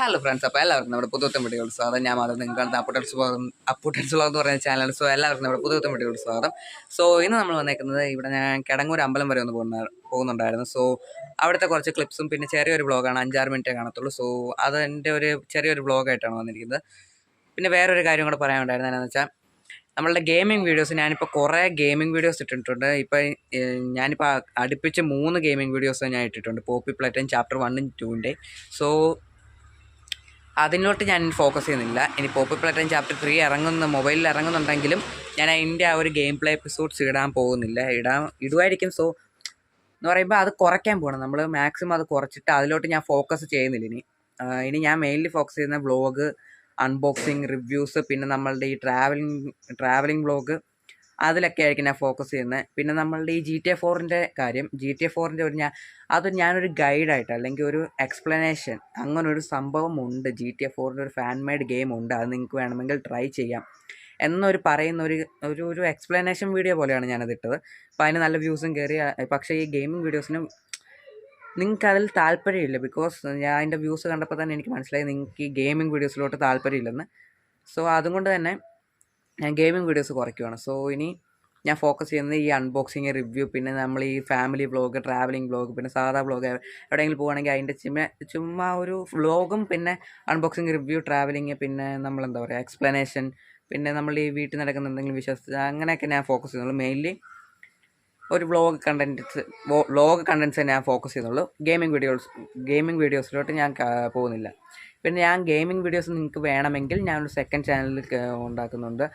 Hello friends അപ്പോൾ എല്ലാവർക്കും നമ്മുടെ പുതുത്തം വീഡിയോകൾ സ്വാഗതം. ഞാൻ മാത്രം നിങ്ങൾക്കാണ് അപ്പുട്ടൻസ് അപ്പുട്ടൻസ് ബ്ലോഗ് എന്ന് പറയുന്ന ചാനലാണ് സോ എല്ലാവർക്കും നമ്മുടെ പുതുത്തം വീഡിയോകൾ സ്വാഗതം. സോ ഇന്ന് നമ്മൾ വന്നേക്കുന്നത് ഇവിടെ ഞാൻ കിടങ്ങൂർ അമ്പലം വരെ ഒന്ന് പോകുന്ന പോകുന്നുണ്ടായിരുന്നു. സോ അവിടുത്തെ കുറച്ച് ക്ലിപ്സും പിന്നെ ചെറിയൊരു ബ്ലോഗാണ് അഞ്ചാറ് മിനിറ്റേ കാണത്തുള്ളൂ. സോ അതെന്റെ ഒരു ചെറിയൊരു ബ്ലോഗായിട്ടാണ് വന്നിരിക്കുന്നത്. പിന്നെ വേറൊരു കാര്യം കൂടെ പറയാനുണ്ടായിരുന്നു എന്താണെന്ന് വെച്ചാൽ നമ്മളുടെ ഗെയിമിംഗ് വീഡിയോസ് ഞാനിപ്പോൾ കുറേ ഗെയിമിംഗ് വീഡിയോസ് ഇട്ടിട്ടുണ്ട്. ഇപ്പോൾ ഞാനിപ്പോൾ അടുപ്പിച്ച് മൂന്ന് ഗെയിമിംഗ് വീഡിയോസ് ഞാൻ ഇട്ടിട്ടുണ്ട്. പോപ്പി പ്ലേറ്റൻ ചാപ്റ്റർ വണ്ണും ടൂവിന്റെ സോ അതിലോട്ട് ഞാൻ ഫോക്കസ് ചെയ്യുന്നില്ല. ഇനി പോപ്പ് പ്ലാറ്റൻ ചാപ്റ്റർ ത്രീ ഇറങ്ങുന്ന മൊബൈലിൽ ഇറങ്ങുന്നുണ്ടെങ്കിലും ഞാൻ അതിന്റെ ആ ഒരു ഗെയിം പ്ലേ എപ്പിസോഡ്സ് ഇടാൻ പോകുന്നില്ല. ഇടാൻ ഇടുമായിരിക്കും. സോ എന്ന് പറയുമ്പോൾ അത് കുറയ്ക്കാൻ പോകണം നമ്മൾ മാക്സിമം അത് കുറച്ചിട്ട് അതിലോട്ട് ഞാൻ ഫോക്കസ് ചെയ്യുന്നില്ല ഇനി. ഇനി ഞാൻ മെയിൻലി ഫോക്കസ് ചെയ്യുന്ന വ്ളോഗ് അൺബോക്സിങ് റിവ്യൂസ് പിന്നെ നമ്മളുടെ ഈ ട്രാവലിംഗ് ട്രാവലിംഗ് വ്ളോഗ് അതിലൊക്കെ ആയിരിക്കും ഞാൻ ഫോക്കസ് ചെയ്യുന്നത് പിന്നെ നമ്മളുടെ ഈ ജി ടി എ ഫോറിന്റെ കാര്യം ജി ടി എ ഫോറിന്റെ ഒരു ഞാൻ അത് ഞാനൊരു ഗൈഡായിട്ട് അല്ലെങ്കിൽ ഒരു എക്സ്പ്ലനേഷൻ അങ്ങനെ ഒരു സംഭവം ഉണ്ട് ജി ടി എ ഫോറിന്റെ ഒരു ഫാൻ മെയ്ഡ് ഗെയിം ഉണ്ട്. അത് നിങ്ങൾക്ക് വേണമെങ്കിൽ ട്രൈ ചെയ്യാം. എന്നൊരു പറയുന്ന ഒരു ഒരു ഒരു എക്സ്പ്ലനേഷൻ വീഡിയോ പോലെയാണ് ഞാനത് ഇട്ടത്. അപ്പോൾ അതിന് നല്ല വ്യൂസും കയറി പക്ഷേ ഈ ഗെയിമിംഗ് വീഡിയോസിനും നിങ്ങൾക്ക് അതിൽ താല്പര്യമില്ല. ബിക്കോസ് ഞാൻ അതിന്റെ വ്യൂസ് കണ്ടപ്പോൾ തന്നെ എനിക്ക് മനസ്സിലായി നിങ്ങൾക്ക് ഈ ഗെയിമിംഗ് വീഡിയോസിലോട്ട് താല്പര്യമില്ലെന്ന്. സോ അതുകൊണ്ട് തന്നെ ഞാൻ ഗെയിമിംഗ് വീഡിയോസ് കുറയ്ക്കുവാണ്. സോ ഇനി ഞാൻ ഫോക്കസ് ചെയ്യുന്നത് ഈ അൺബോക്സിങ് റിവ്യൂ പിന്നെ നമ്മൾ ഈ ഫാമിലി ബ്ലോഗ് ട്രാവലിംഗ് ബ്ലോഗ് പിന്നെ സാധാ ബ്ലോഗ് എവിടെയെങ്കിലും പോകുകയാണെങ്കിൽ അതിന്റെ ചുമ്മാ ചുമ്മാ ഒരു വ്ളോഗും പിന്നെ അൺബോക്സിങ് റിവ്യൂ ട്രാവലിംഗ് പിന്നെ നമ്മൾ എന്താ പറയുക എക്സ്പ്ലനേഷൻ പിന്നെ നമ്മൾ ഈ വീട്ടിൽ നടക്കുന്ന എന്തെങ്കിലും വിശ്വസിച്ച് അങ്ങനെയൊക്കെ ഞാൻ ഫോക്കസ് ചെയ്യുന്നുള്ളൂ. മെയിൻലി ഒരു വ്ളോഗ് കണ്ടന്റ്സ് വ്ളോഗ് കണ്ടന്റ്സ് ഞാൻ ഫോക്കസ് ചെയ്യുന്നുള്ളൂ. ഗെയിമിംഗ് വീഡിയോസ് ഗെയിമിംഗ് വീഡിയോസിലോട്ട് ഞാൻ പോകുന്നില്ല. പിന്നെ ഞാൻ ഗെയിമിംഗ് വീഡിയോസ് നിങ്ങൾക്ക് വേണമെങ്കിൽ ഞാനൊരു സെക്കൻഡ് ചാനൽ ഉണ്ടാക്കുന്നുണ്ട്.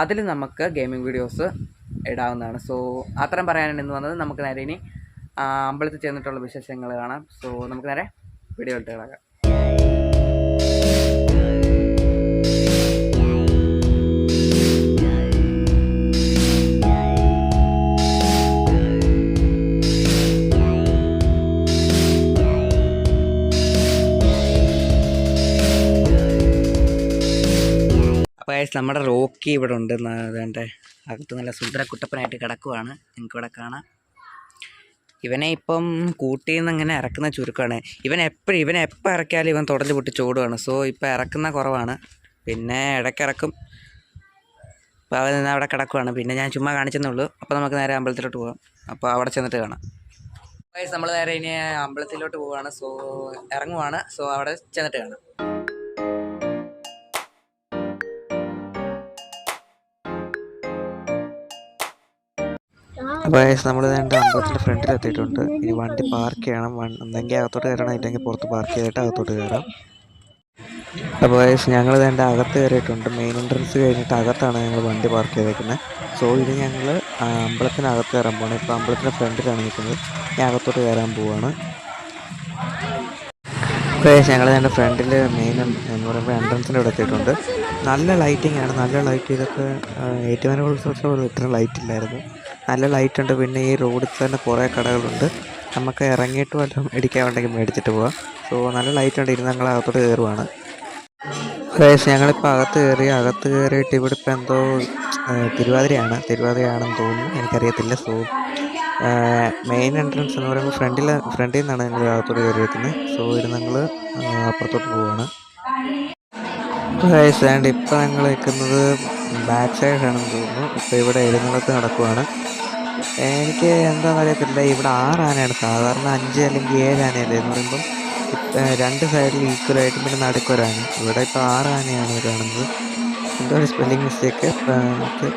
അതിൽ നമുക്ക് ഗെയിമിംഗ് വീഡിയോസ് ഇടാവുന്നതാണ്. സോ അത്രയും പറയാനാണ് ഇന്ന് വന്നത്. നമുക്ക് നേരെ ഇനി അമ്പലത്തിൽ ചെന്നിട്ടുള്ള വിശേഷങ്ങൾ കാണാം. സോ നമുക്ക് നേരെ വീഡിയോ ഇട്ട് കിടക്കാം. Guys, നമ്മുടെ റോക്കി ഇവിടെ ഉണ്ട്. അതുകൊണ്ട് അകത്ത് നല്ല സുന്ദരക്കുട്ടപ്പനായിട്ട് കിടക്കുവാണ്. നിങ്ങൾക്ക് ഇവിടെ കാണാം. ഇവനെ ഇപ്പം കൂട്ടിയിൽ നിന്ന് ഇങ്ങനെ ഇറക്കുന്ന ചുരുക്കമാണ് ഇവൻ എപ്പോഴും ഇവൻ എപ്പോൾ ഇറക്കിയാലും ഇവൻ തുടൽ പൊട്ടി ചൂടുവാണ്. സോ ഇപ്പം ഇറക്കുന്ന കുറവാണ്. പിന്നെ ഇടയ്ക്ക് ഇറക്കും. അപ്പോൾ അവൻ നിന്ന് അവിടെ കിടക്കുവാണ്. പിന്നെ ഞാൻ ചുമ്മാ കാണിച്ചെന്നുള്ളൂ അപ്പോൾ നമുക്ക് നേരെ അമ്പലത്തിലോട്ട് പോകാം അപ്പോൾ അവിടെ ചെന്നിട്ട് കാണാം. നമ്മൾ നേരെ ഇനി അമ്പലത്തിലോട്ട് പോവുകയാണ് സോ ഇറങ്ങുവാണ്. സോ അവിടെ ചെന്നിട്ട് കാണാം. അപ്പോൾ നമ്മൾ രണ്ട് അമ്പലത്തിന്റെ ഫ്രണ്ടിൽ എത്തിയിട്ടുണ്ട്. ഇനി വണ്ടി പാർക്ക് ചെയ്യണം. ഒന്നെങ്കിൽ അകത്തോട്ട് കയറണം. ഇല്ലെങ്കിൽ പുറത്ത് പാർക്ക് ചെയ്തിട്ട് അകത്തോട്ട് കയറാം. അപ്പോൾ ഞങ്ങൾ രണ്ട് അകത്ത് കയറിയിട്ടുണ്ട്. മെയിൻ എൻട്രൻസ് കഴിഞ്ഞിട്ട് അകത്താണ് ഞങ്ങൾ വണ്ടി പാർക്ക് ചെയ്തേക്കുന്നത് സോ ഇത് ഞങ്ങൾ അമ്പലത്തിനകത്ത് കയറാൻ പോകണം ഇപ്പോൾ അമ്പലത്തിന്റെ ഫ്രണ്ടിലാണ് നിൽക്കുന്നത്. ഞാൻ അകത്തോട്ട് കയറാൻ പോവാണ്. ഞങ്ങൾ എന്റെ ഫ്രണ്ടിൽ മെയിൻ എന്ന് പറയുമ്പോൾ എൻട്രൻസിന്റെ ഇവിടെ എത്തിയിട്ടുണ്ട്. നല്ല ലൈറ്റിംഗ് ആണ്. നല്ല ലൈറ്റ് ഇതൊക്കെ ഏറ്റുമാന ഉത്സവത്തിൽ ഇത്ര ലൈറ്റ് ഇല്ലായിരുന്നു. നല്ല ലൈറ്റ് ഉണ്ട്. പിന്നെ ഈ റോഡിൽ തന്നെ കുറേ കടകളുണ്ട്. നമുക്ക് ഇറങ്ങിയിട്ട് വല്ലതും ഇടിക്കാൻ ഉണ്ടെങ്കിൽ മേടിച്ചിട്ട് പോവാം. സോ നല്ല ലൈറ്റ് ഉണ്ട്. ഇരുന്ന് ഞങ്ങൾ അകത്തോട്ട് കയറുവാണ്. ഗൈസ് ഞങ്ങളിപ്പോൾ അകത്ത് കയറി അകത്ത് കയറിയിട്ട് ഇവിടെ ഇപ്പോൾ എന്തോ തിരുവാതിരയാണ്. തിരുവാതിരയാണെന്ന് തോന്നുന്നു. എനിക്കറിയത്തില്ല. സോ മെയിൻ എൻട്രൻസ് എന്ന് പറയുമ്പോൾ ഫ്രണ്ടിൽ ഫ്രണ്ടിൽ നിന്നാണ് ഞങ്ങൾ അകത്തോട്ട് കയറിയിരിക്കുന്നത്. സോ ഇത് ഞങ്ങൾ അപ്പുറത്തോട്ട് പോവുകയാണ് ഗൈസ് ആൻഡ് ഇപ്പോൾ ഞങ്ങൾ നിൽക്കുന്നത് ബാക്ക് സൈഡാണെന്ന് തോന്നുന്നു. ഇപ്പോൾ ഇവിടെ എഴുന്നള്ളത്ത് നടക്കുവാണ്. എനിക്ക് എന്താണെന്ന് അറിയത്തില്ല ഇവിടെ ആറ് ആനയാണ്. സാധാരണ അഞ്ച് അല്ലെങ്കിൽ ഏഴ് ആനയല്ലേ എന്ന് പറയുമ്പം രണ്ട് സൈഡിൽ ഈക്വലായിട്ടും പിന്നെ നടുക്കൊരാണ് ഇവിടെ ഇപ്പോൾ ആറ് ആനയാണ് എന്തോ ഒരു സ്പെല്ലിംഗ് മിസ്റ്റേക്ക് എനിക്ക്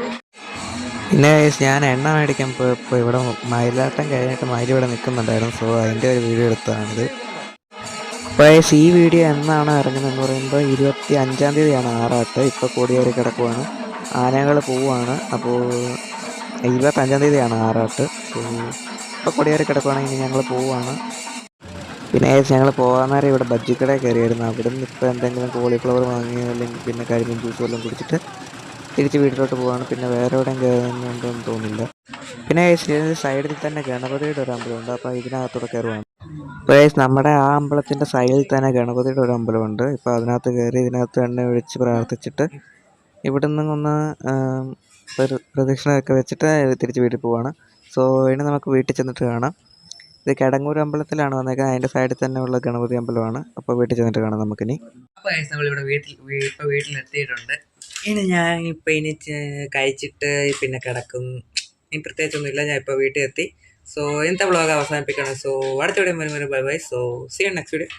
പിന്നെ ഞാൻ എണ്ണ മേടിക്കാൻ പോയപ്പോൾ ഇവിടെ മയിലാട്ടം കഴിഞ്ഞിട്ട് മയിൽ ഇവിടെ നിൽക്കുന്നുണ്ടായിരുന്നു സോ അതിന്റെ ഒരു വീഡിയോ എടുത്തതാണിത്. അപ്പോൾ ഈ വീഡിയോ എന്നാണ് ഇറങ്ങുന്നതെന്ന് പറയുമ്പോൾ ഇരുപത്തി അഞ്ചാം തീയതിയാണ് ആറാട്ട്. ഇപ്പോൾ കൊടിയേറി കിടക്കുവാണ്. ആനകൾ പോവുകയാണ് അപ്പോൾ ഇരുപത്തഞ്ചാം തീയതിയാണ് ആറാട്ട് ഇപ്പം കൊടിയേറി കിടക്കുവാണെങ്കിൽ ഞങ്ങൾ പോവുകയാണ് പിന്നെ ഞങ്ങൾ പോകാൻ നേരം ഇവിടെ ബജ്ജി ബജ്ജിക്കടയിൽ കയറിയായിരുന്നു. അവിടെ നിന്ന് ഇപ്പോൾ എന്തെങ്കിലും കോളിഫ്ലവർ വാങ്ങി അല്ലെങ്കിൽ പിന്നെ കരിമീൻ ജ്യൂസ് വല്ലതും കുടിച്ചിട്ട് തിരിച്ച് വീട്ടിലോട്ട് പോവാണ്. പിന്നെ വേറെ എവിടെയും കയറുന്നുണ്ടെന്ന് തോന്നില്ല പിന്നെ ഇതിന് സൈഡിൽ തന്നെ ഗണപതിയുടെ ഒരു അമ്പലമുണ്ട്. അപ്പോൾ ഇതിനകത്തൂടെ കയറുവാണ്. അപ്പോൾ നമ്മുടെ ആ അമ്പലത്തിന്റെ സൈഡിൽ തന്നെ ഗണപതിയുടെ ഒരു അമ്പലമുണ്ട്. ഇപ്പോൾ അതിനകത്ത് കയറി ഇതിനകത്ത് എണ്ണ ഒഴിച്ച് പ്രാർത്ഥിച്ചിട്ട് ഇവിടെ നിന്ന് ഒന്ന് ആം, പ്രദക്ഷിണമൊക്കെ വെച്ചിട്ട് തിരിച്ച് വീട്ടിൽ പോവാണ്. സോ ഇനി നമുക്ക് വീട്ടിൽ ചെന്നിട്ട് കാണാം. ഇത് കടങ്ങൂർ അമ്പലത്തിലാണ് വന്നേക്കുന്നത്. അതിന്റെ സൈഡിൽ തന്നെ ഉള്ള ഗണപതി അമ്പലമാണ്. അപ്പോൾ വീട്ടിൽ ചെന്നിട്ട് കാണാം നമുക്കിനി. അപ്പോൾ നമ്മളിവിടെ വീട്ടിൽ ഇപ്പോൾ ഇപ്പൊ വീട്ടിലെത്തിയിട്ടുണ്ട്. ഇനി ഞാൻ ഇപ്പൊ ഇനി കഴിച്ചിട്ട് പിന്നെ കിടക്കും. ഇനി പ്രത്യേകിച്ചൊന്നുമില്ല ഞാൻ ഇപ്പോൾ വീട്ടിൽ എത്തി സോ ഇന്നത്തെ വ്ളോഗ് അവസാനിപ്പിക്കണം സോ അടുത്ത വീഡിയോ വരും bye bye so see next video